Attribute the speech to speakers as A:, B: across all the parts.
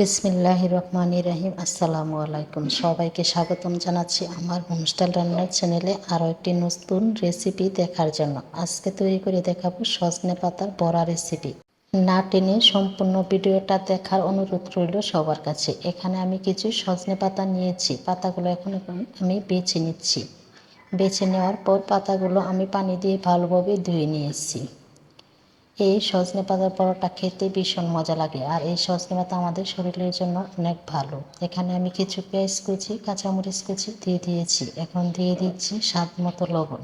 A: বিসমিল্লাহ রহমান রাহিম আসসালামু আলাইকুম। সবাইকে স্বাগতম জানাচ্ছি আমার হোমস্টাইল রান্নার চ্যানেলে আরও একটি নতুন রেসিপি দেখার জন্য। আজকে তৈরি করে দেখাবো সজনে পাতার বড়া রেসিপি। না টেনে সম্পূর্ণ ভিডিওটা দেখার অনুরোধ রইল সবার কাছে। এখানে আমি কিছু সজনে পাতা নিয়েছি। পাতাগুলো এখন আমি বেছে নিচ্ছি। বেছে নেওয়ার পর পাতাগুলো আমি পানি দিয়ে ভালোভাবে ধুয়ে নিয়েছি। এই সজনে পাতার পরোটা খেতে ভীষণ মজা লাগে, আর এই সজনে পাতা আমাদের শরীরের জন্য অনেক ভালো। এখানে আমি কিছু পেঁয়াজ কুচি, কাঁচামরিচ কুচি দিয়ে দিয়েছি। এখন দিয়ে দিচ্ছি স্বাদ মতো লবণ।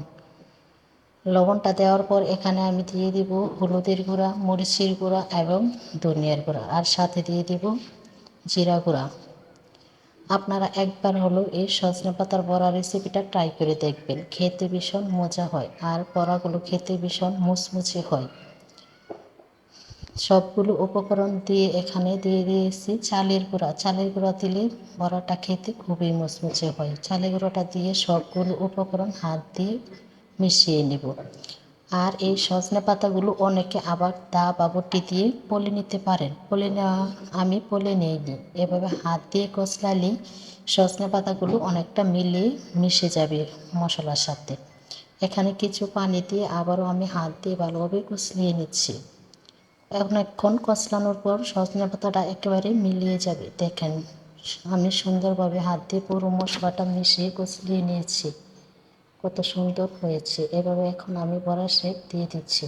A: লবণটা দেওয়ার পর এখানে আমি দিয়ে দিব হলুদের গুঁড়া, মরিচের গুঁড়া এবং ধনিয়ার গুঁড়া, আর সাথে দিয়ে দিব জিরা গুঁড়া। আপনারা একবার হলো এই সজনে পাতার বড়া রেসিপিটা ট্রাই করে দেখবেন, খেতে ভীষণ মজা হয়, আর বড়াগুলো খেতে ভীষণ মুচমুচে হয়। সবগুলো উপকরণ দিয়ে এখানে দিয়ে দিয়েছি। চালের গুঁড়া চালের গুঁড়া দিলে বড়াটা খেতে খুবই মুচমুচে হয়। চালের গুঁড়োটা দিয়ে সবগুলো উপকরণ হাত দিয়ে মিশিয়ে নেব। আর এই সজনে পাতাগুলো অনেকে আবার দা বা বটি দিয়ে পলে নিতে পারেন। পলে নেওয়া আমি পলে নিইনি। এভাবে হাত দিয়ে কচলালে সজনে পাতাগুলো অনেকটা মিলিয়ে মিশে যাবে মশলার সাথে। এখানে কিছু পানি দিয়ে আবারও আমি হাত দিয়ে ভালোভাবে কচলিয়ে নিচ্ছি। অনেকক্ষণ কচলানোর পর সজনে পাতাটা একেবারে মিলিয়ে যাবে? দেখেন, আমি সুন্দরভাবে হাত দিয়ে পুরো মশলাটা মিশিয়ে কচলিয়ে নিয়েছি। কত সুন্দর হয়েছে। এভাবে এখন আমি বড়া শেপ দিয়ে দিচ্ছি।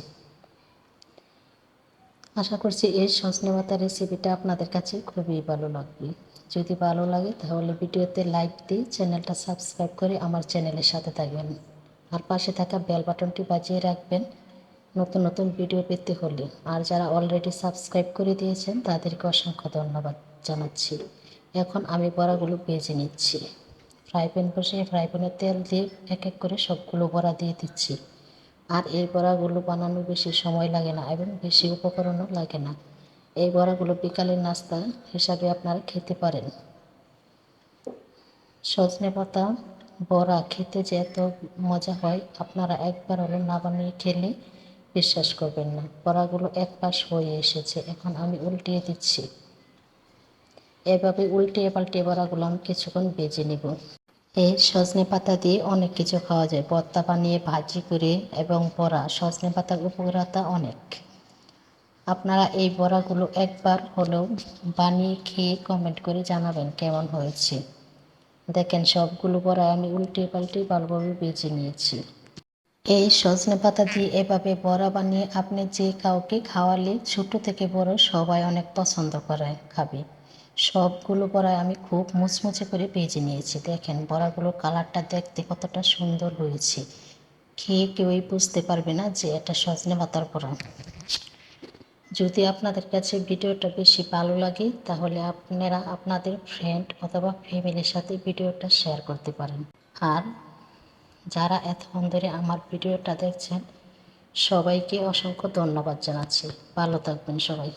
A: আশা করছি এই সজনে পাতা রেসিপিটা আপনাদের কাছে খুবই ভালো লাগবে। যদি ভালো লাগে, তাহলে ভিডিওতে লাইক দিয়ে চ্যানেলটা সাবস্ক্রাইব করে আমার চ্যানেলের সাথে থাকবেন। আর পাশে থাকা বেল বাটনটি বাজিয়ে রাখবেন। নতুন নতুন ভিডিও পেতে হলে আর যারা অলরেডি সাবস্ক্রাইব করে দিয়েছেন, তাদেরকে অসংখ্য ধন্যবাদ জানাচ্ছি। এখন আমি বড়াগুলো ভেজে নিচ্ছি। ফ্রাই প্যান বসিয়ে ফ্রাই প্যানে তেল দিয়ে এক এক করে সবগুলো বড়া দিয়ে দিচ্ছি। আর এই বড়াগুলো বানানো বেশি সময় লাগে না এবং বেশি উপকরণও লাগে না। এই বড়াগুলো বিকালের নাস্তা হিসাবে আপনারা খেতে পারেন। সজনে পাতা, বড়া খেতে যে এত মজা হয়, আপনারা একবার হলে না বানিয়ে খেলে বিশ্বাস করবেন না। বড়াগুলো এক পাশ হয়ে এসেছে, এখন আমি উল্টিয়ে দিচ্ছি। এভাবে উল্টিয়ে পাল্টিয়ে বড়াগুলো আমি কিছুক্ষণ বেজে নেব। এই সজনে পাতা দিয়ে অনেক কিছু খাওয়া যায়। ভর্তা বানিয়ে ভাজি করে এবং বড়া, সজনে পাতার উপকারতা অনেক। আপনারা এই বড়াগুলো একবার হলেও বানিয়ে খেয়ে কমেন্ট করে জানাবেন কেমন হয়েছে। দেখেন সবগুলো বড়া আমি উল্টে পাল্টে ভালোভাবে বেছে নিয়েছি। এই সজনে পাতা দিয়ে এভাবে বড়া বানিয়ে আপনি যে কাউকে খাওয়ালে ছোট থেকে বড় সবাই অনেক পছন্দ করে, খাবে। সবগুলো বড়াই আমি খুব মুচমুচে করে ভেজে নিয়েছি। দেখেন বড়াগুলোর কালারটা দেখতে কতটা সুন্দর হয়েছে। খেয়ে কেউই বুঝতে পারবে না যে এটা সজনে পাতার বড়া। যদি আপনাদের কাছে ভিডিওটা বেশি ভালো লাগে, তাহলে আপনারা আপনাদের ফ্রেন্ড অথবা ফ্যামিলির সাথে ভিডিওটা শেয়ার করতে পারেন। আর যারা এতক্ষণ ধরে আমার ভিডিওটা দেখছেন সবাইকে অসংখ্য ধন্যবাদ জানাচ্ছি। ভালো থাকবেন সবাই।